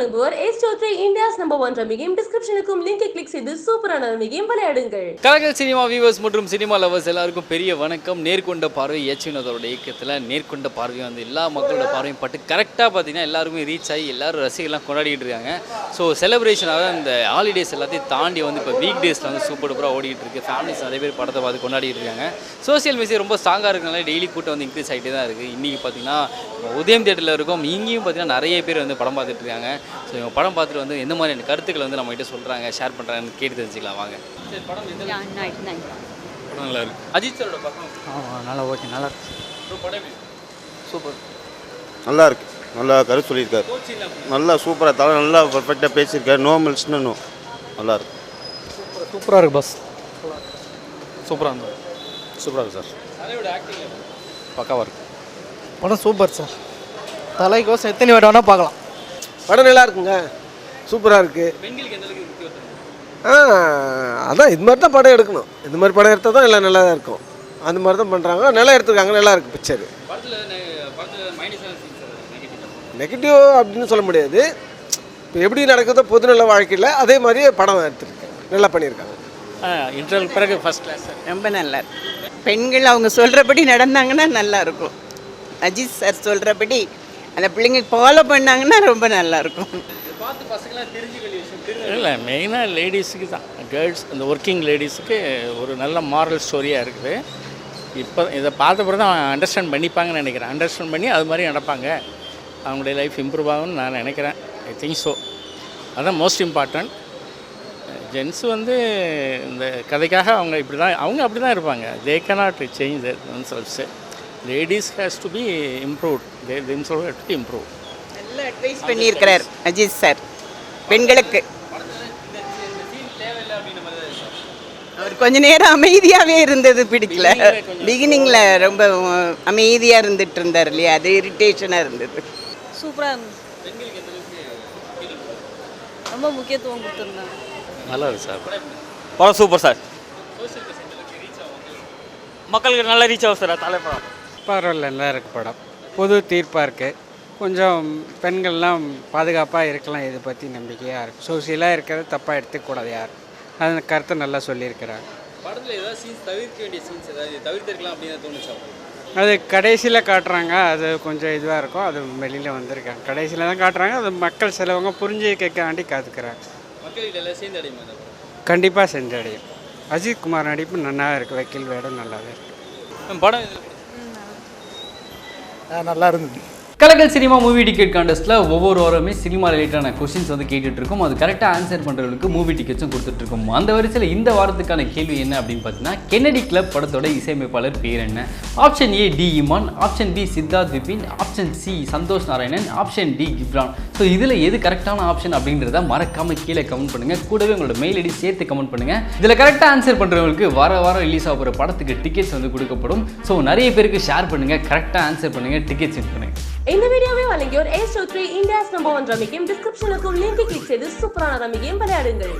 Kalınbur is Ace2Three India's number one ரமிகையும் டிஸ்கிரிப்ஷனுக்கும் லிங்கை click செய்து சூப்பரான ரமிகையும் விளையாடுங்கள். கலகல் சினிமா வியூவர்ஸ் மற்றும் சினிமா லவர்ஸ் எல்லாருக்கும் பெரிய வணக்கம். நேர்கொண்ட பார்வை எச் வினோதோட இயக்கத்தில் நேர்கொண்ட பார்வை வந்து எல்லா மக்களோட பார்வையும் பட்டு கரெக்டாக பார்த்தீங்கன்னா எல்லாருமே ரீச் ஆகி எல்லாரும் ரசிகர்லாம் கொண்டாடிட்டு இருக்காங்க. ஸோ செலிப்ரேஷனாக இந்த ஹாலிடேஸ் எல்லாத்தையும் தாண்டி வந்து இப்போ வீக் டேஸில் வந்து சூப்பர் டூப்பராக ஓடிட்டு இருக்கு. ஃபேமிலிஸ் நிறைய பேர் படத்தை பார்த்து கொண்டாடிட்டு இருக்காங்க. சோசியல் மீடியா ரொம்ப ஸ்ட்ராங்காக இருக்கனால டெய்லி கூட்டம் வந்து இன்க்ரீஸ் ஆகிட்டே தான் இருக்குது இன்றைக்கி பார்த்தீங்கன்னா உதயம் தேட்டரில் இருக்கும். இங்கேயும் பார்த்தீங்கன்னா நிறைய பேர் வந்து படம் பார்த்துட்டு இருக்காங்க. ஸோ இவங்க படம் பார்த்துட்டு வந்து எந்த மாதிரியான கருத்துக்களை வந்து நம்மகிட்ட சொல்கிறாங்க ஷேர் பண்ணுறாங்கன்னு கேட்டு தெரிஞ்சுக்கலாம் வாங்க. சரி படம். படம்? நல்லா இருக்கு. அஜித் சாரோட பக்கம். ஆமாம் நல்லா ஓகே நல்லா இருக்கு. படம் எப்படி? சூப்பர். நல்லா இருக்கு. நல்லா கருத்து சொல்லியிருக்காரு. நல்லா சூப்பராக தலை நல்லா பர்ஃபெக்டாக பேசியிருக்காரு. நோ மில்ஸ்னு நோ நல்லா இருக்கு. சூப்பராக இருக்கு பஸ் சூப்பராக இருந்தது சூப்பராக இருக்கு சார் தலையோட ஆக்டிங் பக்காவாக இருக்கு. படம் சூப்பர் சார் தலைக்கோசம் எத்தனை வாட்டி வேணால் பார்க்கலாம். படம் நல்லா இருக்குங்க. சூப்பராக இருக்குது? ஆ அதான் இது மாதிரி தான் படம் எடுக்கணும். இது மாதிரி படம் எடுத்தால் தான் எல்லாம் நல்லா இருக்கும். அந்த மாதிரி தான் பண்ணுறாங்க நல்லா எடுத்துருக்காங்க. நல்லா இருக்கு பிக்சர் நெகட்டிவ் அப்படின்னு சொல்ல முடியாது. இப்போ எப்படி நடக்குதோ பொதுநல வாழ்க்கையில் அதே மாதிரியே படம் எடுத்துருக்காங்க நல்லா பண்ணியிருக்காங்க. இன்டர்வல் பிறகு ஃபர்ஸ்ட் கிளாஸ் ரொம்ப நல்லா பெண்கள் அவங்க சொல்கிறபடி நடந்தாங்கன்னா நல்லா இருக்கும். அஜித் சார் சொல்கிறபடி அந்த பிள்ளைங்க ஃபாலோ பண்ணாங்கன்னா ரொம்ப நல்லா பார்த்து பசங்களாம் விஷயம். தெரிஞ்சு இல்லை மெயினாக லேடிஸுக்கு தான். கேர்ள்ஸ் இந்த ஒர்க்கிங் லேடிஸுக்கு ஒரு நல்ல மாரல் ஸ்டோரியாக இருக்குது. இப்போ இதை பார்த்த பிறகு தான் அண்டர்ஸ்டாண்ட் பண்ணிப்பாங்கன்னு நினைக்கிறேன். அண்டர்ஸ்டாண்ட் பண்ணி அது மாதிரி நடப்பாங்க. அவங்களுடைய லைஃப் இம்ப்ரூவ் ஆகும்னு நான் நினைக்கிறேன். ஐ திங்க் ஸோ அதுதான் மோஸ்ட் இம்பார்ட்டண்ட் ஜென்ஸ் வந்து இந்த கதைக்காக அவங்க இப்படி தான் அவங்க அப்படி தான் இருப்பாங்க. They cannot change their themselves. Ladies has to be improved they themselves have to improve நல்ல அட்வைஸ் பண்ணியிருக்கிறார் அஜித் சார். பெண்களுக்கு. அவர் கொஞ்ச நேரம் அமைதியாகவே இருந்தது பிடிக்கல. பிகினிங்கில் ரொம்ப அமைதியாக இருந்துட்டு இருந்தார் இல்லையா? அது இரிட்டேஷனாக இருந்தது. சூப்பராக இருந்துச்சு ரொம்ப முக்கியத்துவம் கொடுத்துருந்தாங்க நல்லா இருக்கு சார். படம் சூப்பர் சார். மக்களுக்கு நல்லா ரீச் ஆகும் சார் தலைப்படம். பரவாயில்ல நல்லா இருக்கு படம். பொது தீர்ப்பாக இருக்குது கொஞ்சம் பெண்கள்லாம் பாதுகாப்பாக இருக்கலாம் இதை பற்றி நம்பிக்கையாக இருக்குது சோசியலாக இருக்கிறது தப்பாக எடுத்துக்கூடாது யார். அந்த கருத்தை நல்லா சொல்லியிருக்கிறாங்க படத்துல ஏதாவது சீன்ஸ் தவிர்க்க வேண்டிய சீன்ஸ் ஏதாவது தவிர்த்திருக்கலாம் அப்படின்னு தோணுச்சா? அது கடைசியில் காட்டுறாங்க அது கொஞ்சம் இதுவாக இருக்கும் அது வெளியில் வந்திருக்காங்க. கடைசியில் தான் காட்டுறாங்க அது மக்கள் சிலவங்க புரிஞ்சு கேட்காண்டி காத்துக்கிறாங்க. மக்கள்கிட்ட எல்லாம் சேர்ந்து அடையுமா அந்த படம் கண்டிப்பாக சென்றடையும் அஜித் குமார் நடிப்பு நல்லா இருக்குது வக்கீல் வேடம் நல்லாவே இருக்குது படம் நல்லா இருந்தது. கலக்கல் சினிமா மூவி டிக்கெட் கான்டெஸ்ட்டில் ஒவ்வொரு வாரமே சினிமா ரிலேட்டான கொஸ்டின்ஸ் வந்து கேட்டுட்டு இருக்கோம். அது கரெக்டாக ஆன்சர் பண்ணுறவங்களுக்கு மூவி டிக்கெட்ஸும் கொடுத்துட்டு இருக்கோம். அந்த வரிசையில் இந்த வாரத்துக்கான கேள்வி என்ன அப்படின்னு பார்த்தீங்கன்னா கென்னடி கிளப் படத்தோட இசையமைப்பாளர் பேர் என்ன? Option A D Imman option B Siddharth Vipin option C Santhosh Narayanan option D Ghibran so இதில் எது கரெக்டான ஆப்ஷன் அப்படின்றத மறக்காமல் கீழே கமெண்ட் பண்ணுங்க. கூடவே உங்களோட மெயில் ஐடி சேர்த்து கமெண்ட் பண்ணுங்க. இதில் கரெக்டாக ஆன்சர் பண்ணுறவங்களுக்கு வார வாரம் ரிலீஸ் ஆகிற படத்துக்கு டிக்கெட்ஸ் வந்து கொடுக்கப்படும். ஸோ நிறைய பேருக்கு ஷேர் பண்ணுங்கள் கரெக்டாக ஆன்சர் பண்ணுங்க. டிக்கெட்ஸ் வின் பண்ணுங்கள் இந்த வீடியோவை வழங்கியோர் ஏ ஸ்டோ த்ரீ இந்தியாஸ் நம்பர் ஒன் ரமிகையும் டிஸ்கிரிப்ஷனுக்கும் லிங்கை கிளிக் செய்து சூப்பரான ரமிகையும் விளையாடுங்கள்.